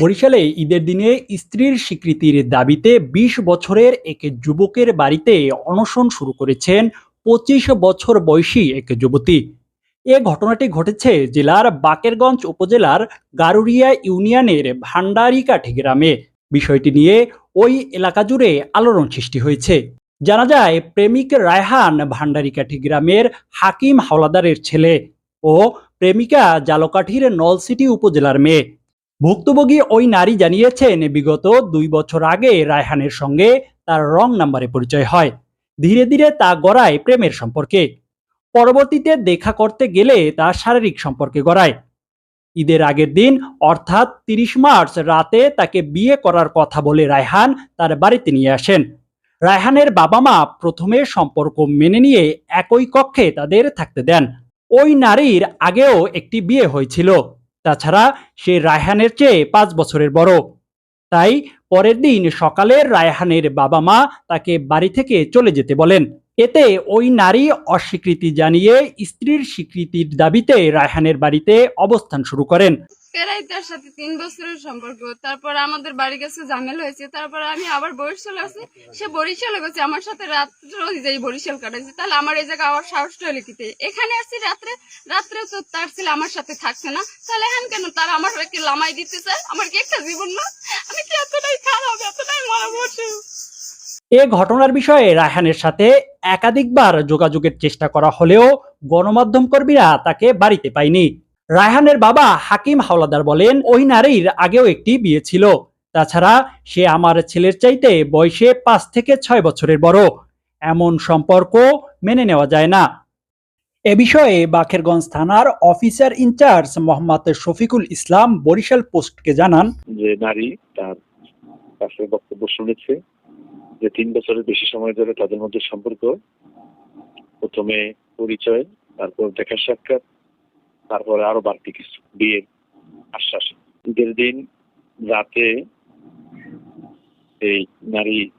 বরিশালে ঈদের দিনে স্ত্রীর স্বীকৃতির দাবিতে ২০ বছরের এক যুবকের বাড়িতে অনশন শুরু করেছেন পঁচিশ বছর বয়সী এক যুবতী। এ ঘটনাটি ঘটেছে জেলার বাকেরগঞ্জ উপজেলার গারুরিয়া ইউনিয়নের ভান্ডারিকাঠি গ্রামে। বিষয়টি নিয়ে ওই এলাকা জুড়ে আলোড়ন সৃষ্টি হয়েছে। জানা যায়, প্রেমিক রায়হান ভান্ডারিকাঠি গ্রামের হাকিম হাওলাদারের ছেলে ও প্রেমিকা জালকাঠির নলসিটি উপজেলার মেয়ে। ভুক্তভোগী ওই নারী জানিয়েছেন, বিগত দুই বছর আগে রায়হানের সঙ্গে তার রং নাম্বারে পরিচয় হয়। ধীরে ধীরে তা গড়ায় প্রেমের সম্পর্কে। পরবর্তীতে দেখা করতে গেলে তা শারীরিক সম্পর্কে গড়ায়। ঈদের আগের দিন, অর্থাৎ তিরিশ মার্চ রাতে তাকে বিয়ে করার কথা বলে রায়হান তার বাড়িতে নিয়ে আসেন। রায়হানের বাবা মা প্রথমে সম্পর্ক মেনে নিয়ে একই কক্ষে তাদের থাকতে দেন। ওই নারীর আগেও একটি বিয়ে হয়েছিল। তাছাড়া সে রায়হানের চেয়ে পাঁচ বছরের বড়। তাই পরের দিন সকালে রায়হানের বাবা মা তাকে বাড়ি থেকে চলে যেতে বলেন। এতে ওই নারী অস্বীকৃতি জানিয়ে স্ত্রীর স্বীকৃতির দাবিতে রায়হানের বাড়িতে অবস্থান শুরু করেন। প্রায় তার সাথে তিন বছরের সম্পর্ক। তারপর আমাদের বাড়ি কাছে ঝামেল হয়েছে। তারপর আমি আবার বরিশাল আছি। সে বরিশালে গেছে, আমার সাথে রাত্রে বরিশাল কাটাইছে। তাহলে আমার এই জায়গায় আবার সাহস লিখিতে এখানে আসছি রাত্রে রাত্রে তো তার ছেলে আমার সাথে থাকছে না। তাহলে এখন কেন তার আমার কি লামাই দিতে চায়? আমার কি একটা জীবন না? আমি কি এতটাই খারাপ, এতটাই মারা বসে এ ঘটনার বিষয়ে রায়হানের সাথে একাধিকবার যোগাযোগের চেষ্টা করা হলেও গণমাধ্যম কর্মীরা তাকে বাড়িতে পায়নি। রায়হানের বাবা হাকিম হাওলাদার বলেন, ওই নারীর আগেও একটি বিয়ে ছিল। তাছাড়া সে আমার ছেলের চাইতে বয়সে পাঁচ থেকে ছয় বছরের বড়। এমন সম্পর্ক মেনে নেওয়া যায় না। এ বিষয়ে বাখেরগঞ্জ থানার officer in charge Mohammad Shafiqul Islam Barishal পোস্টকে জানান, যে নারী তার কাছে বক্তব্য শুনেছে যে তিন বছরের বেশি সময় ধরে তাদের মধ্যে সম্পর্ক। প্রথমে পরিচয়, তারপর দেখা সাক্ষাৎ তারপরে আরও বাড়তি কিছু বিয়ের আশ্বাস। ঈদের দিন রাতে এই নারী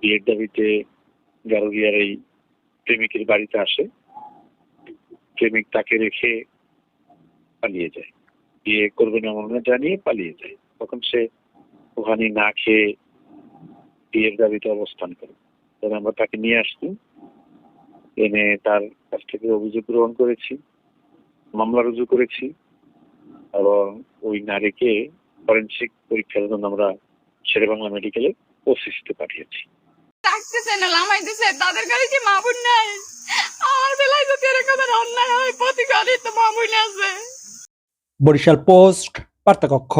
বিয়ের দাবিতে গারুরিয়ার এই প্রেমিকের বাড়িতে আসে। প্রেমিক তাকে রেখে পালিয়ে যায়। বিয়ে করবে না মনে জানিয়ে পালিয়ে যায়। তখন সে ওখানে না খেয়ে বিয়ের দাবিতে অবস্থান করে। তখন আমরা তাকে নিয়ে আসছি। এনে তার কাছ থেকে অভিযোগ গ্রহণ করেছি। মামলা রুজু করেছি এবং ওই নারীকে ফরেন্সিক পরীক্ষার জন্য আমরা শেরেবাংলা মেডিকেলে ওসিসিতে পাঠিয়েছি। না লামাই দিছে তাদের কাছে কি মা বোন নাই? আমার বেলায় যদি এরকম অন্যায় হয় প্রতিকারই তো মা আছে। বরিশাল পোস্ট বার্তাকক্ষ।